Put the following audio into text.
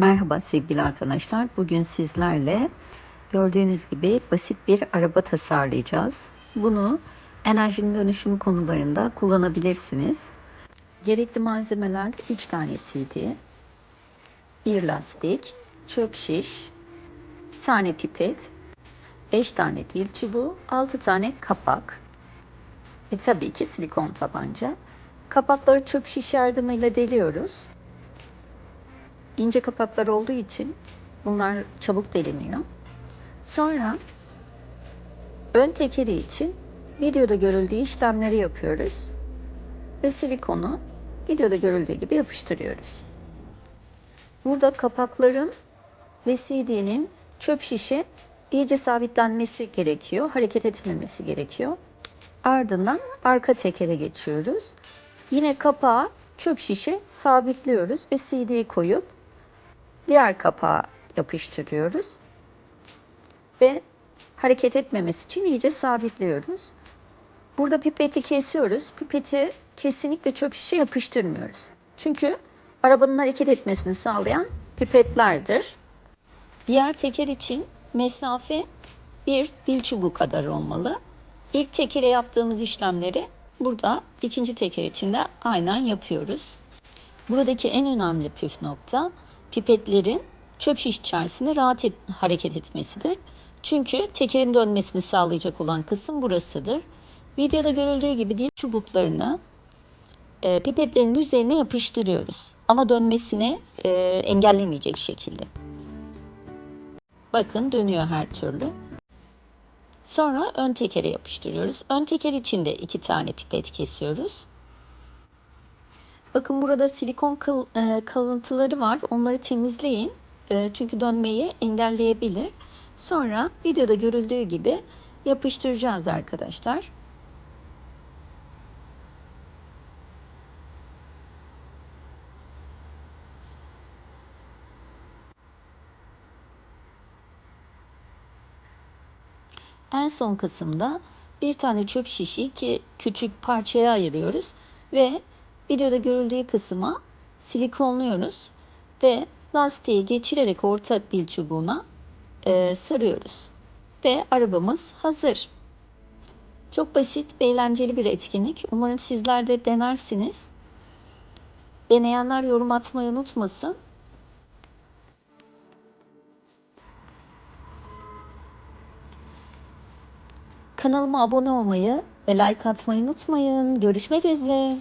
Merhaba sevgili arkadaşlar. Bugün sizlerle gördüğünüz gibi basit bir araba tasarlayacağız. Bunu enerjinin dönüşümü konularında kullanabilirsiniz. Gerekli malzemeler 3 tanesiydi. Bir lastik, çöp şiş, tane pipet, 5 tane dil çubuğu, 6 tane kapak ve tabii ki silikon tabanca. Kapakları çöp şiş yardımıyla deliyoruz. İnce kapaklar olduğu için bunlar çabuk deliniyor. Sonra ön tekeri için videoda görüldüğü işlemleri yapıyoruz. Ve silikonu videoda görüldüğü gibi yapıştırıyoruz. Burada kapakların ve CD'nin çöp şişe iyice sabitlenmesi gerekiyor. Hareket etmemesi gerekiyor. Ardından arka tekere geçiyoruz. Yine kapağı çöp şişe sabitliyoruz ve CD'yi koyup diğer kapağı yapıştırıyoruz. Ve hareket etmemesi için iyice sabitliyoruz. Burada pipeti kesiyoruz. Pipeti kesinlikle çöp şişe yapıştırmıyoruz. Çünkü arabanın hareket etmesini sağlayan pipetlerdir. Diğer teker için mesafe bir dil çubuğu kadar olmalı. İlk tekere yaptığımız işlemleri burada ikinci teker için de aynen yapıyoruz. Buradaki en önemli püf nokta pipetlerin çöp şiş içerisinde rahat et, hareket etmesidir. Çünkü tekerin dönmesini sağlayacak olan kısım burasıdır. Videoda görüldüğü gibi dil çubuklarını e, pipetlerin üzerine yapıştırıyoruz. Ama dönmesini e, engellemeyecek şekilde. Bakın dönüyor her türlü. Sonra ön tekere yapıştırıyoruz. Ön teker için de iki tane pipet kesiyoruz. Bakın burada silikon kal, e, kalıntıları var. Onları temizleyin. E, çünkü dönmeyi engelleyebilir. Sonra videoda görüldüğü gibi yapıştıracağız arkadaşlar. En son kısımda bir tane çöp şişi iki küçük parçaya ayırıyoruz ve videoda görüldüğü kısma silikonluyoruz ve lastiği geçirerek orta dil çubuğuna e, sarıyoruz. Ve arabamız hazır. Çok basit ve eğlenceli bir etkinlik. Umarım sizler de denersiniz. Deneyenler yorum atmayı unutmasın. Kanalıma abone olmayı ve like atmayı unutmayın. Görüşmek üzere.